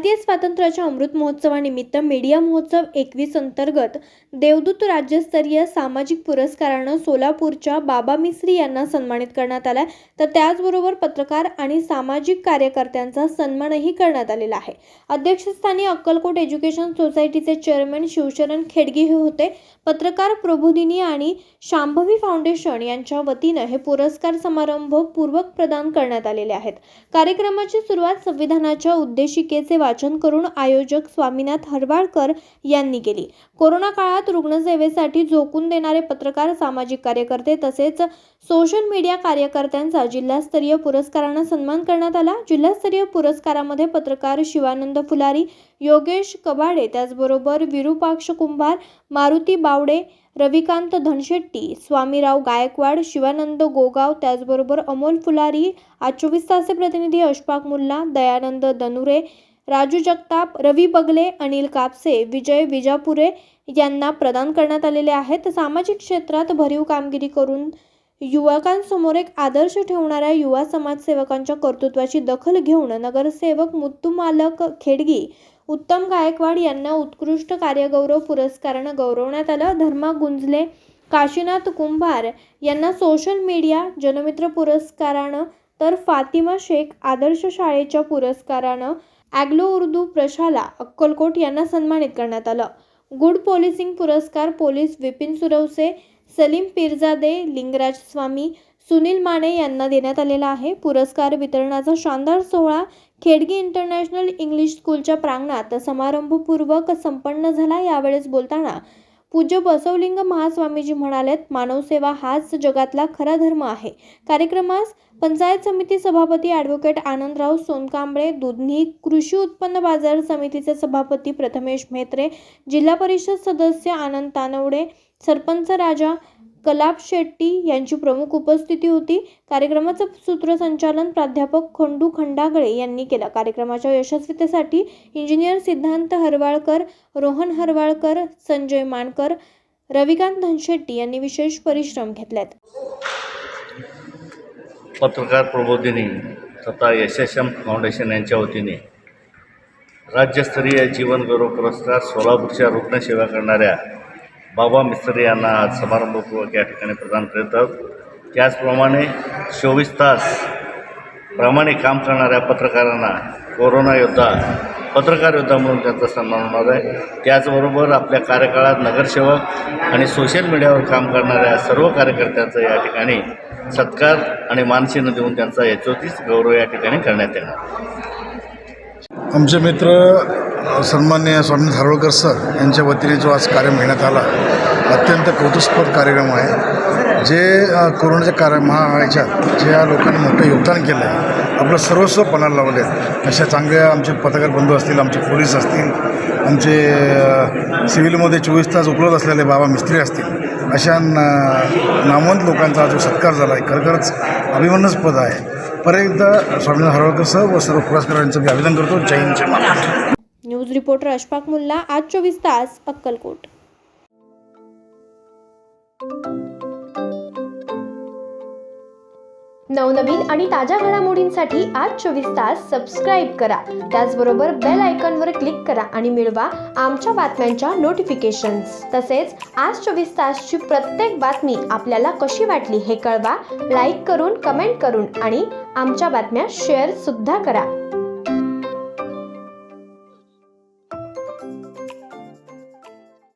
भारतीय स्वातंत्र्याच्या अमृत महोत्सवानिमित्त मीडिया महोत्सव एकवीस अंतर्गत देवदूत राज्यस्तरीय सामाजिक पुरस्कारानं सोलापूरच्या बाबा मिस्त्री यांना सन्मानित करण्यात आलाय. तर त्याचबरोबर पत्रकार आणि सामाजिक कार्यकर्त्यांचा सन्मानही करण्यात आलेला आहे. अध्यक्षस्थानी अक्कलकोट एज्युकेशन सोसायटीचे चेअरमॅन शिवशरण खेडगे हे होते. पत्रकार प्रबोधिनी आणि शांभवी फाउंडेशन यांच्या वतीनं हे पुरस्कार समारंभ पूर्वक प्रदान करण्यात आलेले आहेत. कार्यक्रमाची सुरुवात संविधानाच्या उद्देशिकेचे वाचन करून आयोजक स्वामीनाथ हरवाळकर यांनी केली. कोरोना काळात रुग्णसेवेसाठी झोकून देणारे पत्रकार सामाजिक कार्यकर्ते तसेच सोशल मीडिया कार्यकर्त्यांचा जिल्हास्तरीय पुरस्कारानं सन्मान करण्यात आला. जिल्हास्तरीय पुरस्कारामध्ये पत्रकार शिवानंद फुलारी योगेश कबाडे त्याचबरोबर विरूपाक्ष कुंभार मारुती बावडे रविकांत धनशेट्टी स्वामीराव गायकवाड शिवानंद गोगाव त्याचबरोबर अमोल फुलारी आज चोवीस तासचे प्रतिनिधी अशफाक मुल्ला दयानंद दनुरे राजू जगताप रवी बगले अनिल कापसे विजय विजापुरे यांना प्रदान करण्यात आलेले आहेत. सामाजिक क्षेत्रात भरीव कामगिरी करून युवकांसमोर एक आदर्श ठेवणाऱ्या युवा समाजसेवकांच्या कर्तृत्वाची दखल घेऊन नगरसेवक मुत्तुमालक खेडगी उत्तम गायकवाड यांना उत्कृष्ट कार्यगौरव पुरस्कारानं गौरवण्यात आलं. धर्मा गुंजले काशीनाथ कुंभार यांना सोशल मीडिया जनमित्र पुरस्कारानं तर फातिमा शेख आदर्श शाळेच्या पुरस्कारानं ॲग्लो उर्दू प्रशाला अक्कलकोट यांना सन्मानित करण्यात आलं. गुड पोलिसिंग पुरस्कार पोलीस विपिन सुरवसे सलीम पिरजादे लिंगराज स्वामी सुनील माने यांना देण्यात आलेला आहे. पुरस्कार वितरणाचा शानदार सोहळा खेडगी इंटरनॅशनल इंग्लिश स्कूलच्या प्रांगणात समारंभपूर्वक संपन्न झाला. यावेळेस बोलताना पूज्य बसवलिंग महास्वामीजी म्हणालेत मानवसेवा हाच जगातला खरा धर्म आहे. कार्यक्रमास पंचायत समिती सभापती ॲडव्होकेट आनंदराव सोनकांबळे दुधनी कृषी उत्पन्न बाजार समितीचे सभापती प्रथमेश म्हेत्रे जिल्हा परिषद सदस्य आनंद तानवडे सरपंच राजा कलाप शेट्टी यांची प्रमुख उपस्थिती होती. कार्यक्रमाचं सूत्रसंचालन प्राध्यापक खंडू खंडागळे यांनी केलं. कार्यक्रमाच्या यशस्वीतेसाठी इंजिनियर सिद्धांत हरवाळकर रोहन हरवाळकर संजय मानकर रविकांत धनशेट्टी यांनी विशेष परिश्रम घेतलेत. पत्रकार प्रबोधिनी तथा यशस्यम फाउंडेशन यांच्या वतीने राज्यस्तरीय जीवन गौरव पुरस्कार सोलापूरच्या रुग्णसेवा करणाऱ्या बाबा मिस्त्री यांना आज समारंभपूर्वक या ठिकाणी प्रदान करत आहोत. त्याचप्रमाणे चोवीस तास प्रामाणिक काम करणाऱ्या पत्रकारांना कोरोना योद्धा पत्रकार योद्धा म्हणून त्यांचा सन्मान होणार आहे. त्याचबरोबर आपल्या कार्यकाळात नगरसेवक आणि सोशल मीडियावर काम करणाऱ्या सर्व कार्यकर्त्यांचा या ठिकाणी सत्कार आणि मानचिन्ह देऊन त्यांचा यशोतीच गौरव या ठिकाणी करण्यात येणार. आमचे मित्र सन्मान्य स्वामी धारोळकर सर यांच्या वतीने जो आज कार्यक्रम घेण्यात आला अत्यंत कौतुस्पद कार्यक्रम आहे. जे कोरोनाच्या कार्य महामारीच्यात ज्या लोकांनी मोठं योगदान केलं आहे आपलं सर्वस्व पणाला लावले अशा चांगल्या आमचे पत्रकार बंधू असतील आमचे पोलीस असतील आमचे सिव्हिलमध्ये चोवीस तास उपलब्ध असलेले बाबा मिस्त्री असतील अशा ना नामवंत लोकांचा जो सत्कार झाला आहे खरोखरच अभिमानस्पद आहे. परत एकदा स्वामी हरवळकर सर व सर्व पुरस्कारांचं मी अभिनंदन करतो. जय हिंद जय महाराष्ट्र. न्यूज रिपोर्टर अशफाक मुल्ला आज चोवीस तास अक्कलकोट. नवनवीन आणि ताज्या घडामोडींसाठी आज चोवीस तास सबस्क्राईब करा. त्याचबरोबर बेल आयकॉनवर क्लिक करा आणि मिळवा आमच्या बातम्यांच्या नोटिफिकेशन्स तसेच आज चोवीस तासची प्रत्येक बातमी आपल्याला कशी वाटली हे कळवा लाईक करून कमेंट करून आणि आमच्या बातम्या शेअर सुद्धा करा.